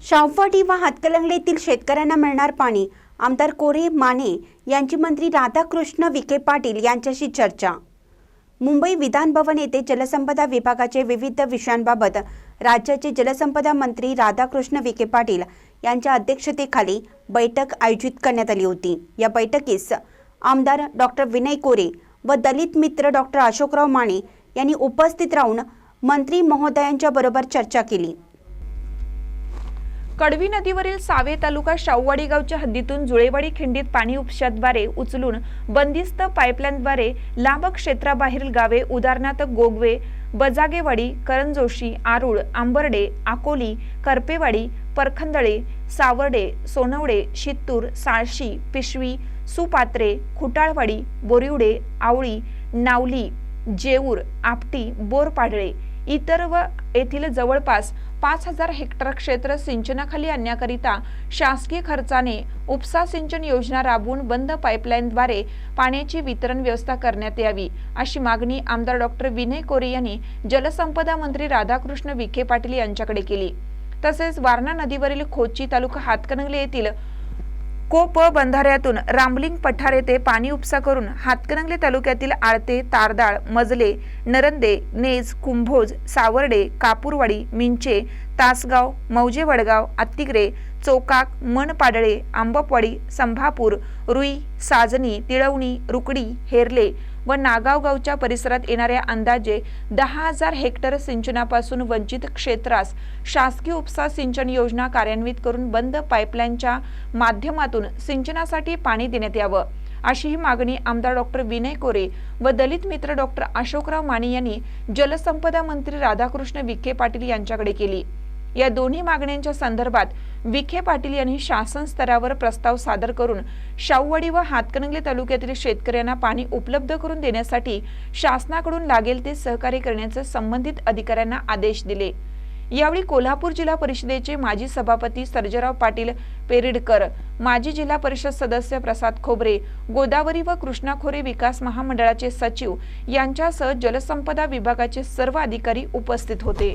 शावफाटी व हातकलंगलेतील शेतकऱ्यांना मिळणार पाणी. आमदार कोरे माने यांची मंत्री राधाकृष्ण विखे पाटील यांच्याशी चर्चा. मुंबई विधान भवन येथे जलसंपदा विभागाचे विविध विषयांबाबत राज्याचे जलसंपदा मंत्री राधाकृष्ण विखे पाटील यांच्या अध्यक्षतेखाली बैठक आयोजित करण्यात आली होती. या बैठकीस आमदार डॉक्टर विनय कोरे व दलित मित्र डॉक्टर अशोकराव माने यांनी उपस्थित राहून मंत्री महोदयांच्या बरोबर चर्चा केली. कडवी नदीवरील सावे तालुका शाहूवाडी गावच्या हद्दीतून जुळेवाडी खिंडीत पाणी उपशाद्वारे उचलून बंदिस्त पाईपलाईनद्वारे लांब क्षेत्राबाहेरील गावे उदाहरणार्थ गोगवे बजागेवाडी करंजोशी आरुळ आंबर्डे आकोली करपेवाडी परखंदळे सावर्डे सोनवडे शित्तूर साळशी पिशवी सुपात्रे खुटाळवाडी बोरिवडे आवळी नावली जेऊर आपटी बोरपाडळे इतर व येथील जवळपास पाच हजार हेक्टर क्षेत्र सिंचनाखाली आणण्याकरिता शासकीय खर्चाने उपसा सिंचन योजना राबवून बंद पाईपलाईनद्वारे पाण्याची वितरण व्यवस्था करण्यात यावी अशी मागणी आमदार डॉक्टर विनय कोरे यांनी जलसंपदा मंत्री राधाकृष्ण विखे पाटील यांच्याकडे केली. तसेच वारणा नदीवरील खोची तालुका हातकणंगले येथील कोप बंधाऱ्यातून रामलिंग पठार येथे पाणी उपसा करून हातकणंगले तालुक्यातील आळते तारदाळ मजले नरंदे नेज कुंभोज सावर्डे कापूरवाडी मिंचे तासगाव मौजे वडगाव आत्तिग्रे चोकाक मनपाडळे आंबपवाडी संभापूर रुई साजनी तिळवणी रुकडी हेरले व नागावगावच्या परिसरात येणाऱ्या अंदाजे दहा हजार हेक्टर सिंचनापासून वंचित क्षेत्रास शासकीय उपसा सिंचन योजना कार्यान्वित करून बंद पाईपलाईनच्या माध्यमातून सिंचनासाठी पाणी देण्यात यावं अशी ही मागणी आमदार डॉक्टर विनय कोरे व दलित मित्र डॉक्टर अशोकराव माने यांनी जलसंपदा मंत्री राधाकृष्ण विखे पाटील यांच्याकडे केली. या दोन्ही मागण्यांच्या संदर्भात विखे पाटील यांनी शासन स्तरावर प्रस्ताव सादर करून शाहूवाडी व हातकणंगले तालुक्यातील शेतकऱ्यांना पाणी उपलब्ध करून देण्यासाठी शासनाकडून लागेल ते सहकार्य करण्याचे संबंधित अधिकाऱ्यांना आदेश दिले. यावेळी कोल्हापूर जिल्हा परिषदेचे माजी सभापती सर्जराव पाटील पेरिडकर माजी जिल्हा परिषद सदस्य प्रसाद खोबरे गोदावरी व कृष्णा खोरे विकास महामंडळाचे सचिव यांच्यासह जलसंपदा विभागाचे सर्व अधिकारी उपस्थित होते.